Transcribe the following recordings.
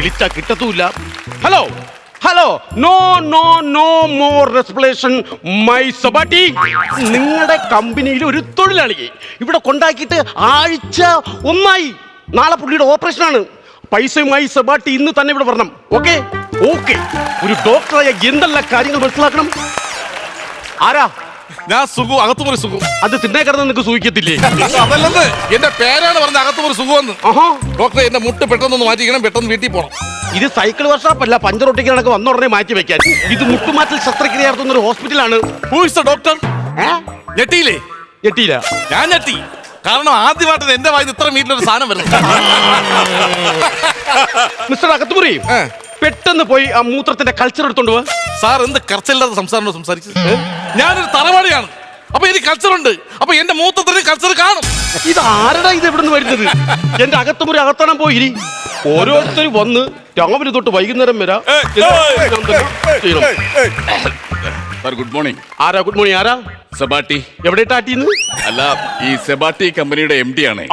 വിളിച്ചാ കിട്ടത്തൂല്ല. Hello hello no no no more respiration my സബാട്ടി നിങ്ങളുടെ കമ്പനിയിൽ ഒരു തൊഴിലാളിയെ ഇവിടെ കൊണ്ടാക്കിയിട്ട് ആഴ്ച ഒന്നായി. നാളെ പുള്ളിയുടെ ഓപ്പറേഷനാണ്. പൈസയുമായി സബാട്ടി ഇന്ന് തന്നെ ഇവിടെ വരണം. ഓക്കെ ഓക്കെ ഒരു ഡോക്ടറായ എന്തെല്ലാം കാര്യങ്ങൾ മനസ്സിലാക്കണം? ആരാ? ഞാൻ സുഖു അകത്തുമുറി സുഖു. അത് തിന്നേ കിടന്ന് നിനക്ക് സൂഹിക്കത്തില്ലേ അതല്ലെന്ന്. എന്റെ പേരാണ് പറഞ്ഞ അകത്തുമുറി സുഖമെന്ന് ഡോക്ടറെ എന്റെ മുട്ട് പെട്ടെന്നൊന്ന് മാറ്റിക്കണം പെട്ടെന്ന് വീട്ടിൽ പോണം. ഇത് സൈക്കിൾ വർഷാപ്പല്ല അല്ല പഞ്ചർ ഒട്ടിക്കണക്ക് വന്ന ഉടനെ മാറ്റി വെക്കാൻ. ഇത് മുട്ടുമാറ്റൽ ശസ്ത്രക്രിയ നടത്തുന്ന ഒരു ഹോസ്പിറ്റലാണ്. ഡോക്ടർ? ഞെട്ടിയില്ലേ? ഞെട്ടിയില്ല. ഞാൻ ഞെട്ടി. കാരണം ആദ്യമായിട്ട് എന്റെ വായിൽ ഇത്ര വീട്ടിലൊരു സാധനം വരുന്നത്. മിസ്റ്റർ അകത്തുമുറി. പെട്ടെന്ന് പോയി ആ മൂത്രത്തിന്റെ കൾച്ചർ എടുത്തോണ്ട് പോ സാർ എന്ത് കർച്ചല്ലാത്ത സംസാരം സംസാരിച്ചത് ഞാനൊരു തറവാടിയാണ്. അപ്പൊ എനിക്ക് കൾച്ചർ ഉണ്ട് അപ്പൊ എന്റെ മൂത്തത്തിന് കൾച്ചർ കാണും. ഇത് ആരടാ ഇത് എവിടെ നിന്ന് വരുന്നത്? എന്റെ അകത്തുമുറി അകത്തണം പോയി ഓരോരുത്തരും ഓരോരുത്തർ വന്ന് രാവിലെ തൊട്ട് വൈകുന്നേരം വരാം. Sir good morning. ആരാ? Good morning. ആരാ? സെബാട്ടി. എവിടെ ടാറ്റിന്ന്? അല്ല ഈ സെബാട്ടി കമ്പനിയുടെ എം ഡി ആണ്.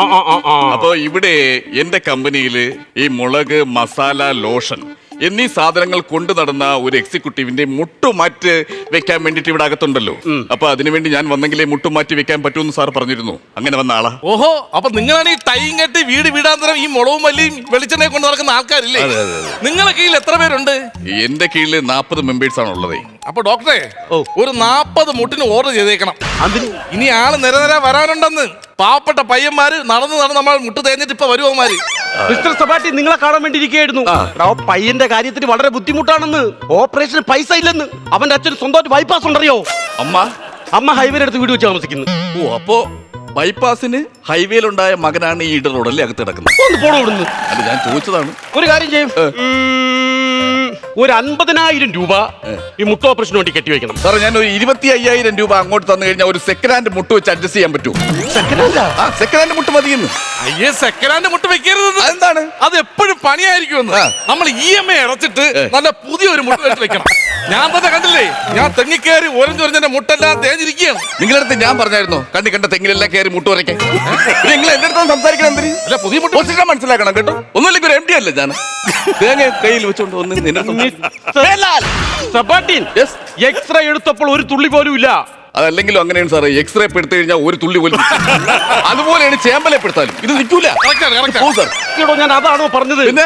അപ്പൊ ഇവിടെ എന്റെ കമ്പനിയിൽ ഈ മുളക് മസാല ലോഷൻ എന്നീ സാധനങ്ങൾ കൊണ്ടു നടന്ന ഒരു എക്സിക്യൂട്ടീവിന്റെ മുട്ടുമാറ്റ് വെക്കാൻ വേണ്ടിട്ട് ഇവിടെ അകത്തുണ്ടല്ലോ. അപ്പൊ അതിനുവേണ്ടി ഞാൻ വന്നെങ്കിലേ മുട്ടുമാറ്റി വെക്കാൻ പറ്റുമെന്ന് സാർ പറഞ്ഞിരുന്നു. അങ്ങനെ വന്ന ആളാ. ഓഹോ അപ്പൊ നിങ്ങളാണ് ഈ ടൈം കെട്ടി വീട് വീടാന്തരം ഈ മുളവും മല്ലിയും വെളിച്ചെണ്ണയെ കൊണ്ട് നടക്കുന്ന ആൾക്കാരില്ലേ. നിങ്ങളെ കീഴിൽ എത്ര പേരുണ്ട്? എന്റെ കീഴിൽ നാൽപ്പത് മെമ്പേഴ്സ് ആണ് ഉള്ളത് അപ്പൊ ഡോക്ടറെ ഓ. ഒരു നാപ്പത് മുട്ടിന് ഓർഡർ ചെയ്തേക്കണം. അതിന് ഇനി ആൾ നിരനിര വരാനുണ്ടെന്ന്. പാവപ്പെട്ട പയ്യന്മാര് നടന്ന് നടന്ന് നമ്മൾ മുട്ട് തേഞ്ഞിട്ട് ഇപ്പൊ വരുവന്മാര് മിസ്റ്റർ സബാട്ടി നിങ്ങളെ കാണാൻ വേണ്ടി ഇരിക്കുകയായിരുന്നു എടാ, പയ്യന്റെ കാര്യത്തിന് വളരെ ബുദ്ധിമുട്ടാണെന്ന്. ഓപ്പറേഷന് പൈസ ഇല്ലെന്ന്. അവന്റെ അച്ഛൻ സ്വന്തമായിട്ട് ബൈപ്പാസ് ഉണ്ടറിയോ? അമ്മ. അമ്മ ഹൈവേയുടെ അടുത്ത് വീട് വെച്ച് താമസിക്കുന്നു ഓ അപ്പോ ബൈപ്പാസിന് ഹൈവേയിലുണ്ടായ മകനാണ് ഈ ഇട റോഡല്ലേ അകത്ത് കിടക്കുന്നത്? ഒന്ന് പോണോ ഇവിടുന്ന്. അല്ല ഞാൻ ചോദിച്ചതാണ്. ഒരു കാര്യം ചെയ്യും. ഒരു അൻപതിനായിരം രൂപ ഈ മുട്ട ഓപ്പറേഷന് വേണ്ടി കെട്ടിവെക്കണം സാറേ ഞാൻ ഒരു ഇരുപത്തി അയ്യായിരം രൂപ അങ്ങോട്ട് തന്നു കഴിഞ്ഞാൽ ഒരു സെക്കൻഡ് ഹാൻഡ് മുട്ട് വെച്ച് അഡ്ജസ്റ്റ് ചെയ്യാൻ പറ്റൂ. ആ സെക്കൻഡ് ഹാൻഡ് മുട്ട് മതിയെന്ന്. അയ്യേ സെക്കൻഡ് ഹാൻഡ് മുട്ട് വെക്കരുത് എന്താണ് അത് എപ്പോഴും പണിയായിരിക്കുമെന്ന്. ആ. നമ്മൾ ഇ എം ഐ അടച്ചിട്ട് നല്ല പുതിയ ഒരു മുട്ട വെച്ച് വെക്കണം. ഞാൻ തന്നെ കണ്ടില്ലേ? ഞാൻ തെങ്ങി കയറി ഒരഞ്ചൊരഞ്ഞെന്റെ മുട്ടെല്ലാം തേഞ്ഞിരിക്കുകയാണ്. നിങ്ങളുടെ അടുത്ത് ഞാൻ പറഞ്ഞായിരുന്നു കണ്ടി കണ്ട തെങ്ങിലെല്ലാം കയറി മുട്ട വരയ്ക്കാൻ. നിങ്ങൾ എന്റെ അടുത്ത് സംസാരിക്കണം എന്തിന്? അല്ല പുതിയ മുട്ട പൊസിഷൻ മനസ്സിലാക്കണം കേട്ടോ. ഒന്നുമില്ലെങ്കിൽ ഒരു എം ഡി അല്ലേ ഞാൻ? തേങ്ങ കയ്യിൽ വെച്ചോണ്ട് ഒന്ന് സബാട്ടിൻ. എക്സ്റേ എടുത്തപ്പോൾ ഒരു തുള്ളി പോലും ഇല്ല. അതല്ലെങ്കിലും അങ്ങനെയാണ് സാറേ എക്സ്റേ പെടുത്തു കഴിഞ്ഞാൽ ഒരു തുള്ളി പോലും അതുപോലെയാണ് ചേമ്പലെപ്പെടുത്താലും ഇത് നിൽക്കൂല. ഞാൻ അതാണോ പറഞ്ഞത്? പിന്നെ?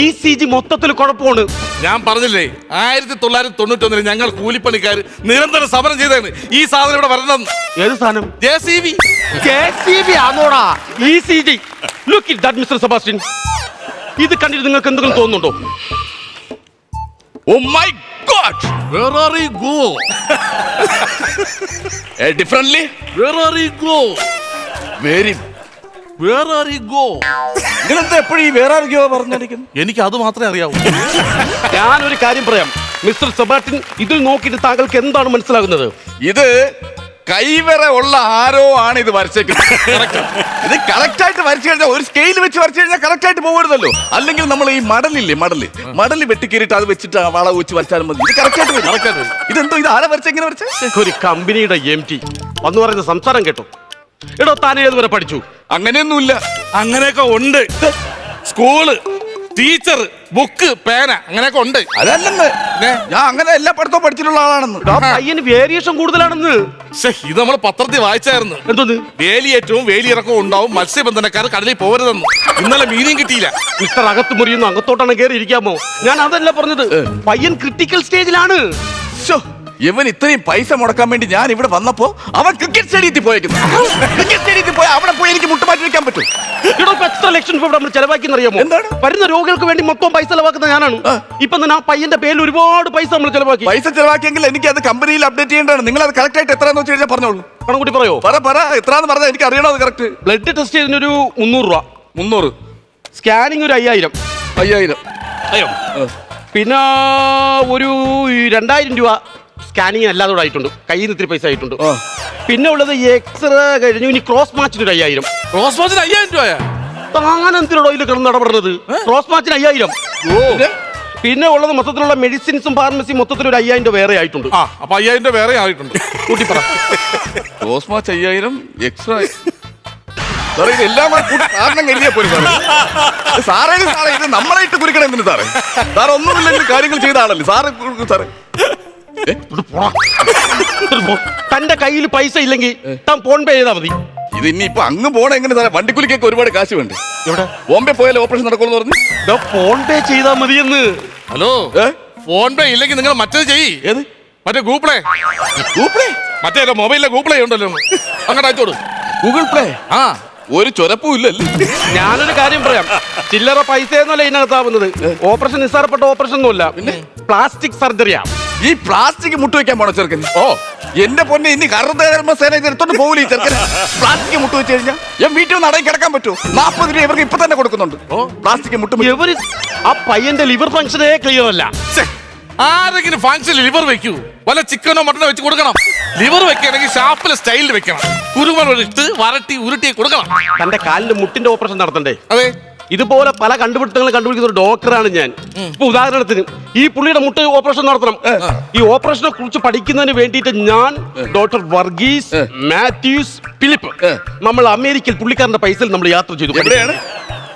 ഇ സി ജി മൊത്തത്തിൽ കുഴപ്പമാണ്. ഞാൻ പറഞ്ഞില്ലേ ആയിരത്തി തൊള്ളായിരത്തി തൊണ്ണൂറ്റി ഒന്നിൽ ഞങ്ങൾ കൂലിപ്പണിക്കാർ നിരന്തരം സമരം ചെയ്താണ് ഈ സാധനം ഇവിടെ വരണം ഏത് സാധനം? J C B. KCB ആണോടാ? E C G look it that mister Sebastian ഇത് കണ്ടിട്ട് നിങ്ങൾക്ക് എന്തെങ്കിലും തോന്നുന്നുണ്ടോ? ഓ my god Where are you go? differently? Where are you go? Very Where are you go? നിങ്ങളെന്താ എപ്പോഴും ഈ വേറെ ആർക്കോ പറഞ്ഞിരിക്കുന്നു എനിക്ക് അത് മാത്രമേ അറിയാവൂ. ഞാനൊരു കാര്യം പറയാം. മിസ്റ്റർ സെബാട്ടിൻ ഇത് നോക്കിയിട്ട് താങ്കൾക്ക് എന്താണ് മനസ്സിലാകുന്നത്? ഇത് കൈവര ഉള്ള ആരോ ആണ് ഇത് വരച്ചേക്കുന്നത്. ഇത് കറക്റ്റ് ആയിട്ട് വരച്ചു കഴിഞ്ഞാൽ ഒരു സ്കെയിൽ വെച്ച് വരച്ചു കഴിഞ്ഞാൽ കറക്റ്റ് ആയിട്ട് പോകരുതല്ലോ. അല്ലെങ്കിൽ നമ്മൾ ഈ മടലില്ലേ മടൽ. മടൽ വെട്ടിക്കേറിയിട്ട് അത് വെച്ചിട്ട് വള വെച്ച് വരച്ചാലും മതി. ഇത് കറക്റ്റ് ആയിട്ട് വരും. ഇതെന്തോ ഇത് ആരെ വരച്ച എങ്ങനെ ഒരു കമ്പനിയുടെ എം ടി വന്നു പറയുന്ന സംസാരം കേട്ടോ. എടോ താൻ ഏതുവരെ പഠിച്ചു? അങ്ങനെയൊന്നുമില്ല. അങ്ങനെയൊക്കെ ഉണ്ട്. സ്കൂൾ ടീച്ചർ ബുക്ക് പേന അങ്ങനെയൊക്കെ ഉണ്ട്. അതല്ലെന്ന്? ഞാൻ അങ്ങനെ എല്ലാ പഠിത്തവും പഠിച്ചിട്ടുള്ള ആളാണെന്ന്. പയ്യന് വേരിയേഷൻ കൂടുതലാണെന്ന്. ശ്ശെ, ഇത് നമ്മൾ പത്രത്തിൽ വായിച്ചായിരുന്നു. എന്തോന്ന്? വേലിയേറ്റവും വേലിയിറക്കവും ഉണ്ടാവും മത്സ്യബന്ധനക്കാർ കടലിൽ പോകരുതെന്ന്. ഇന്നലെ മീനും കിട്ടിയില്ല. മിസ്റ്റർ അകത്ത് മുറിയുന്നു അകത്തോട്ടാണ് കയറി ഇരിക്കാമോ ഞാൻ അതല്ല പറഞ്ഞത്. പയ്യൻ ക്രിട്ടിക്കൽ സ്റ്റേജിലാണ് ശ്ശോ, ഇവൻ ഇത്രയും പൈസ മുടക്കാൻ വേണ്ടി ഞാൻ ഇവിടെ വന്നപ്പോ അവൻ ക്രിക്കറ്റ് സ്റ്റേഡിയത്തിൽ പോയേക്കുന്നു. ക്രിക്കറ്റ് സ്റ്റേഡിയത്തിൽ പോയി അവിടെ പോയി എനിക്ക് മുട്ടുമാറ്റി വെക്കാൻ പറ്റും. ഇവിടെ ഇപ്പൊ എത്ര ലക്ഷം രൂപ നമ്മൾ ചെലവാക്കിയെന്ന് അറിയാമോ എന്താണ്? വരുന്ന രോഗികൾക്ക് വേണ്ടി മൊത്തം പൈസ ചെലവാക്കുന്ന ഞാനാണ്. ഇപ്പൊ തന്നെ ആ പയ്യന്റെ പേരിൽ ഒരുപാട് പൈസ നമ്മൾ ചെലവാക്കി. പൈസ ചെലവാക്കിയെങ്കിൽ എനിക്ക് അത് കമ്പനിയിൽ അപ്ഡേറ്റ് ചെയ്യേണ്ടതാണ്. നിങ്ങൾ അത് കറക്റ്റ് ആയിട്ട് എത്രയാന്ന് വെച്ച് കഴിഞ്ഞാൽ പറഞ്ഞോളൂ. കണക്കൂട്ടി പറയോ? പറ പറ. എത്രാന്ന് പറഞ്ഞാൽ എനിക്ക് അറിയണോ അത് കറക്റ്റ് ബ്ലഡ് ടെസ്റ്റ് ചെയ്തതിനൊരു മുന്നൂറ് രൂപ. മുന്നൂറ്. സ്കാനിങ് ഒരു അയ്യായിരം. അയ്യായിരം. അയ്യോ. പിന്നെ ഒരു രണ്ടായിരം രൂപ. സ്കാനിങ് അല്ലാതെ കൂടെ ആയിട്ടുണ്ട്. കയ്യിൽ നിന്ന് ഇത്തിരി പൈസ ആയിട്ടുണ്ട്. പിന്നെ ഉള്ളത് എക്സ്റേ കഴിഞ്ഞു. ഇനി ക്രോസ് മാച്ചിന് ഒരു അയ്യായിരം. ക്രോസ് മാച്ചിന് അയ്യായിരം രൂപയാ? താൻ എന്തിനോടോ ഇതിൽ കിടന്ന് ഇടപെടുന്നത് ക്രോസ് മാച്ചിന് അയ്യായിരം. പിന്നെ? പിന്നെ ഉള്ളത് മൊത്തത്തിലുള്ള മെഡിസിൻസും ഫാർമസിയും മൊത്തത്തിൽ ഒരു അയ്യായിരം രൂപ വേറെ ആയിട്ടുണ്ട്. ആ അപ്പൊ അയ്യായിരം രൂപ വേറെ ആയിട്ടുണ്ട്. കൂട്ടി പറ. ക്രോസ് മാച്ച് അയ്യായിരം എക്സ്ട്രാ എല്ലാം കാരണം കരുതിയാ പോലും സാറേ. ഇത് സാറേ ഇത് സാറേ ഇത് നമ്മളെ ഇട്ട് കുറിക്കണം എന്തിനു സാറേ? സാർ ഒന്നുമില്ലെങ്കിൽ കാര്യങ്ങൾ ചെയ്ത ആളല്ലേ? സാറ് സാറേ? തന്റെ കയ്യിൽ പൈസ ഇല്ലെങ്കിൽ താൻ ഫോൺ പേ ചെയ്താൽ മതി. ഇത് ഇനിയിപ്പോ അങ്ങ് പോണ എങ്ങനെ സാറേ? വണ്ടിക്കുലിക്കൊക്കെ ഒരുപാട് കാശ് വേണ്ട? എവിടെ? ബോംബെ പോയാലേ ഓപ്പറേഷൻ നടക്കുമെന്ന് പറഞ്ഞു. ദാ ഫോൺ പേ ചെയ്താൽ എന്ന് ഹലോ ഫോൺ പേ ഇല്ലെങ്കിൽ നിങ്ങൾ മറ്റേത് ചെയ്യ്. ഏത്? മറ്റേ ഗൂപ്പിളേ ഗൂഗിൾ മറ്റേ മൊബൈലിലെ ഗൂപ്പിളേ ഉണ്ടല്ലോ. അങ്ങോട്ട് അയച്ചോട്. ഗൂഗിൾ പ്ലേ ആ. ഒരു ചൊരപ്പും ഇല്ലല്ലോ ഞാനൊരു കാര്യം പറയാം. ചില്ലറ പൈസ എന്നല്ല ഇതിനകത്താവുന്നത് ഓപ്പറേഷൻ നിസ്സാരപ്പെട്ട ഓപ്പറേഷൻ പിന്നെ? പ്ലാസ്റ്റിക് സർജറിയാ ഈ പ്ലാസ്റ്റിക് മുട്ടുവെക്കാൻ പോണോ ചെറുക്കൻ. ഓ എന്റെ പൊന്നെ ഇനി കറുതേന ഇത് എടുത്തോണ്ട് പോകില്ല ഈ ചെറുക്കൻ? പ്ലാസ്റ്റിക് മുട്ട് വെച്ച് കഴിഞ്ഞാൽ ഞാൻ വീട്ടിൽ നിന്ന് അടയിൽ കിടക്കാൻ പറ്റുമോ നാൽപ്പത് രൂപ ഇവർക്ക് ഇപ്പൊ തന്നെ കൊടുക്കുന്നുണ്ട്. ഓ. പ്ലാസ്റ്റിക് മുട്ട്. ഇവർ ആ പയ്യന്റെ ലിവർ ഫംഗ്ഷനേ ക്ലിയർ അല്ല. ആരെങ്കിലും ഫംഗ്ഷനിൽ ലിവർ വെക്കൂ. വല്ല ചിക്കനോ മട്ടനോ വെച്ച് കൊടുക്കണം. ലിവർ വെക്കണമെങ്കിൽ ഷാപ്പിലെ സ്റ്റൈലിൽ വെക്കണം. കുരുമുളക് ഇട്ട് വരട്ടി ഉരുട്ടി കൊടുക്കണം. തന്റെ കാലിന്റെ മുട്ടിന്റെ ഓപ്പറേഷൻ നടത്തണ്ടേ? അതെ. ഇതുപോലെ പല കണ്ടുപിടുത്തങ്ങൾ കണ്ടുപിടിക്കുന്ന ഒരു ഡോക്ടറാണ് ഞാൻ. ഇപ്പൊ ഉദാഹരണത്തിന് ഈ പുള്ളിയുടെ മുട്ട ഓപ്പറേഷൻ നടത്തണം. ഈ ഓപ്പറേഷനെ കുറിച്ച് പഠിക്കുന്നതിന് വേണ്ടിയിട്ട് ഞാൻ ഡോക്ടർ വർഗീസ് മാത്യൂസ് ഫിലിപ്പ് നമ്മൾ അമേരിക്കയിൽ പുള്ളിക്കാരന്റെ പൈസയിൽ നമ്മൾ യാത്ര ചെയ്തു.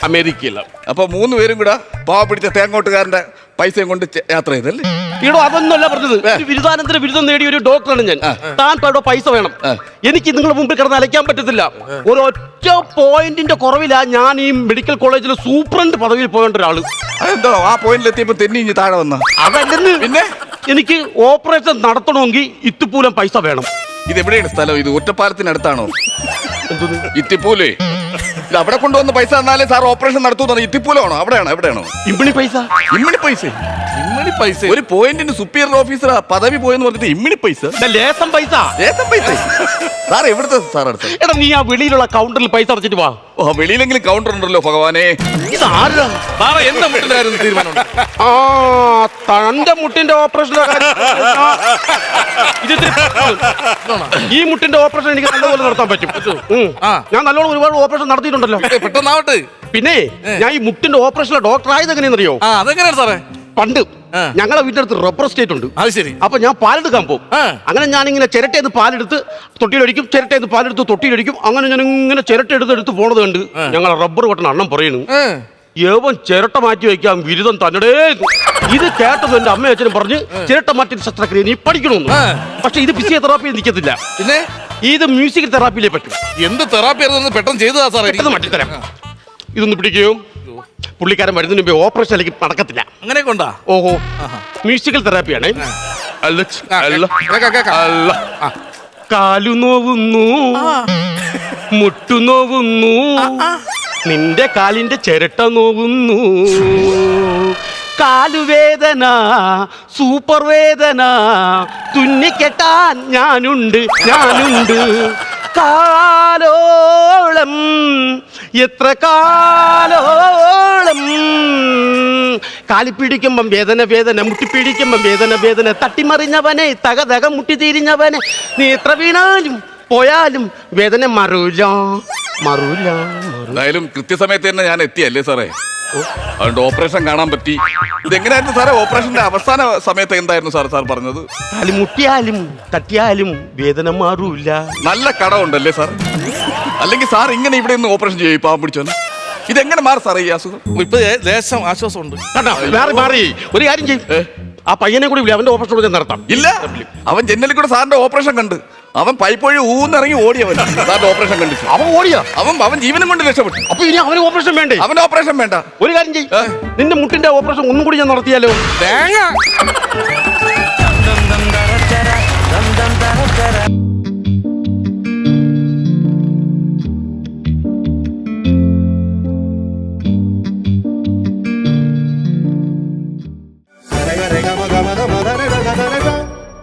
അമേരിക്കയിൽ അപ്പൊ മൂന്ന് പേരും കൂടെ പാവ പിടിച്ച തേങ്ങോട്ടുകാരന്റെ പൈസയും കൊണ്ട് യാത്ര ചെയ്തല്ലേ ഈടോ അതൊന്നുമല്ല പറഞ്ഞത്. ഒരു ബിരുദാനന്തര ബിരുദം നേടിയ ഒരു ഡോക്ടറാണ് ഞാൻ. താൻ ഇവിടെ പൈസ വേണം. എനിക്ക് നിങ്ങളുടെ മുമ്പിൽ കിടന്ന് അലയ്ക്കാൻ പറ്റത്തില്ല. ഒരു ഒറ്റ പോയിന്റിന്റെ കുറവിലാ ഞാൻ ഈ മെഡിക്കൽ കോളേജിലെ സൂപ്രണ്ട് പദവിയിൽ പോകേണ്ട ഒരാൾ. അതെന്തോ? ആ പോയിന്റിൽ എത്തിയപ്പോ തെന്നി ഇനി താഴെ വന്ന? അതല്ലെന്ന്. പിന്നെ? എനിക്ക് ഓപ്പറേഷൻ നടത്തണമെങ്കിൽ ഇത്തുപൂലം പൈസ വേണം. ഇത് എവിടെയാണ് സ്ഥലം? ഇത് ഒറ്റപ്പാലത്തിനടുത്താണോ? ഇത്തിപ്പൂലേ? അവിടെ കൊണ്ടുവന്ന പൈസ തന്നാലേ സാർ ഓപ്പറേഷൻ നടത്തുന്ന ഇത്തിപ്പൂലാണോ അവിടെയാണോ? എവിടെയാണോ? ഇമ്മിണി പൈസ. ഇമ്മിണി പൈസ. ഇമ്മണി പൈസ. ഒരു പോയിന്റിന് സുപ്പീരിയർ ഓഫീസർ പദവി പോയെന്ന് പറഞ്ഞിട്ട് ഇമ്മിണി പൈസ? ലേസം പൈസ. ലേസം പൈസ. സാർ എവിടുത്തെ സാർ അടുത്ത്? എടാ നീ ആ വെളിയിലുള്ള കൗണ്ടറിൽ പൈസ അടച്ചിട്ട് വാ. ഓ വെളിയിലെങ്കിലും കൗണ്ടർ ഉണ്ടല്ലോ ഭഗവാനെ. ഇത് ആരാ? സാറേ എന്താ മുട്ടിലായിരുന്നു തീരുമാനം ആ തന്റെ മുട്ടിന്റെ ഓപ്പറേഷൻ. ഈ മുട്ടിന്റെ ഓപ്പറേഷൻ എനിക്ക് നല്ലപോലെ നടത്താൻ പറ്റും. ഞാൻ നല്ലോണം ഒരുപാട് ഓപ്പറേഷൻ നടത്തിയിട്ടുണ്ടല്ലോ പെട്ടെന്നാവട്ടെ. പിന്നെ ഞാൻ ഈ മുട്ടിന്റെ ഓപ്പറേഷനിലെ ഡോക്ടർ ആയത് എങ്ങനെയെന്നറിയോ? ആ അതെങ്ങനെയാണ് സാറേ? പണ്ട് ഞങ്ങളെ വീട്ടിൽ അടുത്ത് റബ്ബർ സ്റ്റേറ്റ് ഉണ്ട്. അത് ശരി. അപ്പൊ ഞാൻ പാലെടുക്കാൻ പോകും. അങ്ങനെ ഞാൻ ഇങ്ങനെ ചിരട്ടേന്ന് പാലെടുത്ത് തൊട്ടിയിലൊഴിക്കും ചിരട്ടേന്ന് പാലെടുത്ത് തൊട്ടിയിലൊഴിക്കും. അങ്ങനെ ഞാൻ ഇങ്ങനെ ചിരട്ട എടുത്ത് എടുത്ത് പോണത് കണ്ട് ഞങ്ങളെ റബ്ബർ വെട്ടണ അണ്ണം പറയുന്നു ഏവൻ ചിരട്ട മാറ്റി വെക്കാൻ ബിരുദം തന്നടേ ഇത് കേട്ടത് എന്റെ അമ്മയച്ഛനും പറഞ്ഞ് ചിരട്ട മാറ്റി ശസ്ത്രക്രിയ നീ പഠിക്കണമെന്ന്. പക്ഷെ ഇത് ഫിസിയോതെറാപ്പി നിൽക്കത്തില്ല. പിന്നെ? ഇത് മ്യൂസിക് തെറാപ്പിയിലേ പറ്റും. എന്ത് തെറാപ്പി ആയിരുന്നു പെട്ടെന്ന് ചെയ്തതാ സാറേ? പെട്ടെന്ന് മാറ്റിത്തരാം ഇതൊന്ന് പിടിക്കുകയോ പുള്ളിക്കാരൻ വരുന്നതിന് മുമ്പേ ഓപ്പറേഷൻ അല്ലെങ്കിൽ നടക്കത്തില്ല. അങ്ങനെ കൊണ്ടാ ഓഹോ. മ്യൂസിക്കൽ തെറാപ്പിയാണ്. കാലു നോവുന്നു. മുട്ടു നോവുന്നു. നിന്റെ കാലിന്റെ ചിരട്ട നോവുന്നു. കാലുവേദന സൂപ്പർ വേദന തുന്നിക്കെട്ടാൻ ഞാനുണ്ട് ഞാനുണ്ട്. കാലോളം എത്ര കാലോളം. കാലി കാലിപ്പിടിക്കുമ്പം വേദന വേദന മുട്ടിപ്പിടിക്കുമ്പം വേദന വേദന. തട്ടിമറിഞ്ഞവനെ തക തക മുട്ടി തിരിഞ്ഞവനെ. നീ എത്ര വീണാലും പോയാലും വേദന മറൂല മറൂല മറൂ എന്തായാലും കൃത്യസമയത്ത് തന്നെ ഞാൻ എത്തിയല്ലേ സാറേ? അതുകൊണ്ട് ഓപ്പറേഷൻ കാണാൻ പറ്റി. ഇതെങ്ങനെയായിരുന്നു സാറേ ഓപ്പറേഷന്റെ അവസാന സമയത്ത് എന്തായിരുന്നു സാർ സാർ പറഞ്ഞത്? കാൽ മുട്ടിയാലും തട്ടിയാലും വേദന മാറൂല. നല്ല കടമുണ്ടല്ലേ സാർ? അല്ലെങ്കിൽ സാർ ഇങ്ങനെ ഇവിടെ നിന്ന് ഓപ്പറേഷൻ ചെയ്യും പാവം പിടിച്ചോ ഇതെങ്ങനെ മാറി സാറേ ഈ അസുഖം? ഇപ്പൊ ലേശം ആശ്വാസമുണ്ട്. കേട്ടോ മാറി മാറി. ഒരു കാര്യം ചെയ്യും. ആ പയ്യനെ കൂടി വിളി അവന്റെ ഓപ്പറേഷൻ കൂടി നടത്താം. ഇല്ല. അവൻ ജനലിൽ കൂടെ സാറിന്റെ ഓപ്പറേഷൻ കണ്ട്. അവൻ പൈപ്പ് വഴി ഊന്നിറങ്ങി ഓടിയവൻ. സാറിന്റെ ഓപ്പറേഷൻ കണ്ടിച്ചു അവൻ ഓടിയോ? അവൻ അവൻ ജീവനും കൊണ്ട് രക്ഷപ്പെട്ടു. അപ്പൊ ഇനി അവന് ഓപ്പറേഷൻ വേണ്ടേ? അവന്റെ ഓപ്പറേഷൻ വേണ്ട. ഒരു കാര്യം ചെയ്യ്. നിന്റെ മുട്ടിന്റെ ഓപ്പറേഷൻ ഒന്നും കൂടി ഞാൻ നടത്തിയാലോ? തേങ്ങ.